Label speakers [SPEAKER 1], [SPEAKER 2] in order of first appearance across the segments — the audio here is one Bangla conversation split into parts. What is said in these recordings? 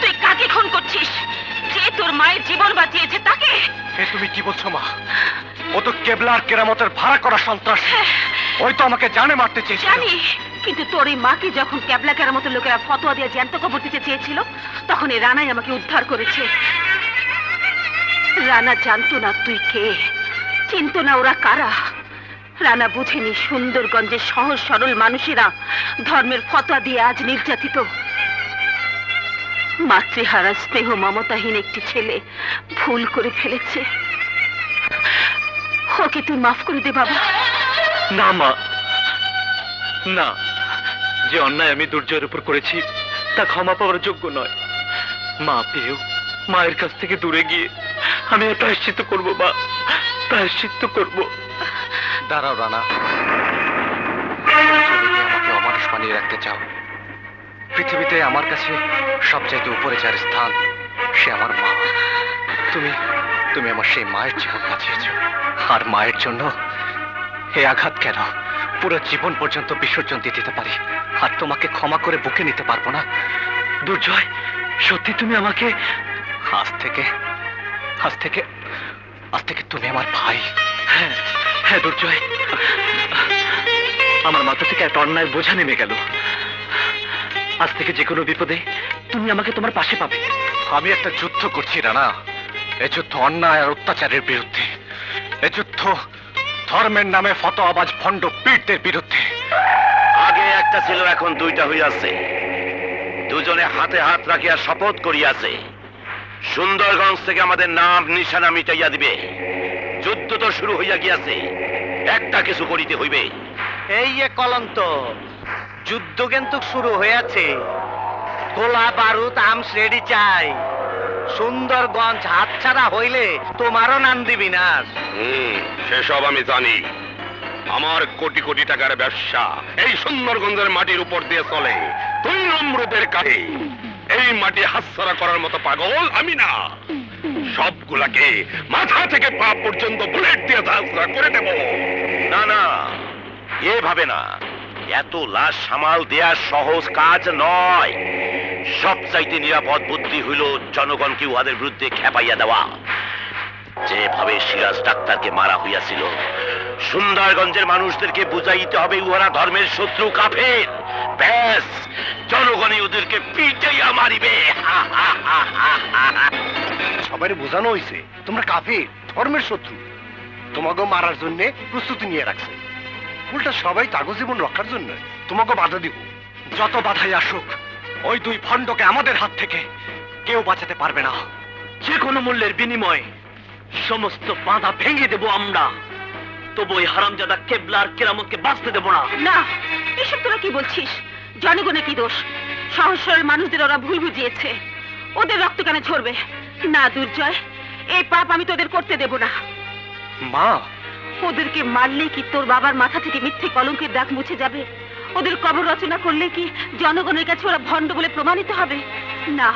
[SPEAKER 1] তুই কাকে খুন করছিস? যে তোর মায়ের জীবন বাঁচিয়েছে তাকে?
[SPEAKER 2] এ তুমি কি বলছো মা? ও তো কেবলার কেরামতের ভাড়া করা সন্ত্রাস। ওই তো আমাকে জানে মারতে চেয়েছিল।
[SPEAKER 1] জানি কিন্তু তোর এই মাকে যখন ক্যাবলাকের মতো লোকেরা ফতোয়া দিয়ে জ্যান্ত কবর দিতে চেয়েছিল তখন এই রানাই আমাকে উদ্ধার করেছে। রানা জানতো না তুই কে চিনতো না ওরা কারা। রানা বুঝেনি সুন্দরগঞ্জের সহজ সরল মানুষেরা ধর্মের ফতোয়া দিয়ে আজ নির্যাতিত। মাতৃহারা স্নেহ মমতাহীন একটি ছেলে ভুল করে ফেলেছে। ওকে তুই মাফ করে দে বাবা।
[SPEAKER 2] না, মা। না, যে অন্যায় আমি দুর্জয়ের উপর করেছি, তা ক্ষমা পাওয়ার যোগ্য নয়। মা পেয়েও মায়ের কাছ থেকে দূরে গিয়ে আমি প্রায়শ্চিত্ত করব, মা। প্রায়শ্চিত্ত করব। দাঁড়াও, রানা। আমাকে অমানুষ বানিয়ে রাখতে চাও। পৃথিবীতে আমার কাছে সবচাইতে উপরে যার স্থান, সে আমার মা। তুমি তুমি আমার সেই মায়ের জীবন বাঁচিয়েছ। আর মায়ের জন্য হে আঘাত কেন? পুরো জীবন পর্যন্ত বিসর্জন দিয়ে দিতে পারি। আর তোমাকে ক্ষমা করে বুকে নিতে পারব না। দুর্জয়, সত্যি তুমি আমাকে আজ থেকে আজ থেকে আজ থেকে তুমি আমার ভাই। হ্যাঁ। হ্যাঁ দুর্জয়। আমার মাথা থেকে একটা অন্যায় বোঝা নেমে গেল। আজ থেকে যে কোনো বিপদে তুমি আমাকে তোমার পাশে পাবে। আমি একটা যুদ্ধ করছি রানা। এ যুদ্ধ অন্যায় আর অত্যাচারের বিরুদ্ধে। এ যুদ্ধ ধর্মের নামে ফতোয়াবাজ ভণ্ড পীরদের বিরুদ্ধে।
[SPEAKER 3] আগে একটা ছিল এখন দুইটা হইয়াছে দুজনে হাতে হাত রাখিয়া শপথ করিয়াছে। সুন্দরগঞ্জ থেকে আমাদের নাম নিশানা মিটাইয়া দিবে। তো শুরু হইয়া গিয়াছে। একটা কিছু করিতে হইবে।
[SPEAKER 4] এই যে কলন্ত যুদ্ধ কিন্তু শুরু হয়েছে গোলা বারুদ আর্মস রেডি চাই। সুন্দরগঞ্জ হাতছাড়া হইলে তোমারও নাম দিবি না।
[SPEAKER 3] হুম সেসব আমি জানি। আমার কোটি কোটি টাকার ব্যবসা এই সুন্দরগঞ্জের মাটির উপর দিয়ে চলে। তুই নম্রতের কাছে এই মাটি হাতছাড়া করার মতো পাগল আমি না। সবগুলাকে মাথা থেকে পা পর্যন্ত বুলেট দিয়ে হাতছাড়া করে দেব। না না, এভাবে না। এত লাশ সামাল দেয়া সহজ কাজ নয়। সবচাইতে নিরাপদ বুদ্ধি হইল জনগণকে উহাদের বিরুদ্ধে খেপাইয়া দেওয়া। যেভাবে সিরাজ ডাক্তারকে মারা হইয়াছিল, সুন্দরগঞ্জের মানুষদেরকে বুঝাইতে হবে উহারা ধর্মের শত্রু কাফের। ব্যাস, জনগণই ওদেরকে পিটাইয়া মারিবে।
[SPEAKER 2] সবাই বোঝানো হয়েছে তোমরা কাফে ধর্মের শত্রু। তোমাকে মারার জন্য প্রস্তুতি নিয়ে রাখছে। উল্টা সবাই তাগো জীবন রক্ষার জন্য তোমাকে বাধা দিব। যত বাধাই আসুক, ওই দুই ভণ্ডকে আমাদের হাত থেকে কেউ বাঁচাতে পারবে না। যে কোনো মূল্যের বিনিময়ে সমস্ত বাধা ভেঙে দেব আমরা। তবু ওই হারামজাদা কেবলার কেরামতকে বাঁচতে দেব না।
[SPEAKER 1] না, এসব তোরা কি বলছিস? জনগণের কি দোষ? সহজ মানুষদের ওরা ভুল বুঝিয়েছে। ওদের রক্ত কেন ঝরবে? না দুর্জয় এই পাপ আমি তোদের করতে দেব না।
[SPEAKER 2] মা?
[SPEAKER 1] ওদেরকে মারলে কি তোর বাবার মাথা থেকে মিথ্যে কলঙ্কের দাগ মুছে যাবে? ওদের কবর রচনা করলে কি জনগণের কাছে ওরা ভণ্ড বলে প্রমাণিত হবে? না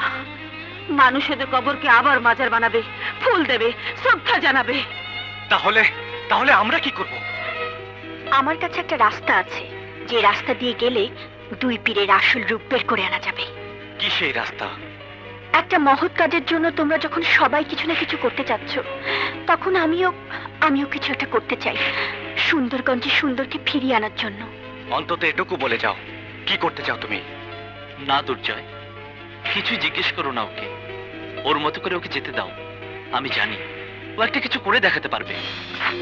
[SPEAKER 1] মানুষ ওদের কবরকে আবার মাজার বানাবে ফুল দেবে শ্রদ্ধা জানাবে।
[SPEAKER 2] তাহলে তাহলে আমরা কি করব?
[SPEAKER 5] আমার কাছে একটা রাস্তা আছে। যে রাস্তা দিয়ে গেলে দুই পীরের আসল রূপ বের করে আনা যাবে।
[SPEAKER 2] কি সেই রাস্তা?
[SPEAKER 5] একটা মহৎ কাজের জন্য তোমরা যখন সবাই কিছু না কিছু করতে চাচ্ছ তখন আমিও আমিও কিছু একটা করতে চাই সুন্দরগঞ্জে সুন্দরকে ফিরিয়ে আনার জন্য।
[SPEAKER 2] অন্তত এটুকু বলে যাও কি করতে চাও তুমি?
[SPEAKER 6] না দুর্জয় কিছুই জিজ্ঞেস করো না ওকে। ওর মতো করে ওকে যেতে দাও আমি জানি। ও একটা কিছু করে দেখাতে পারবে।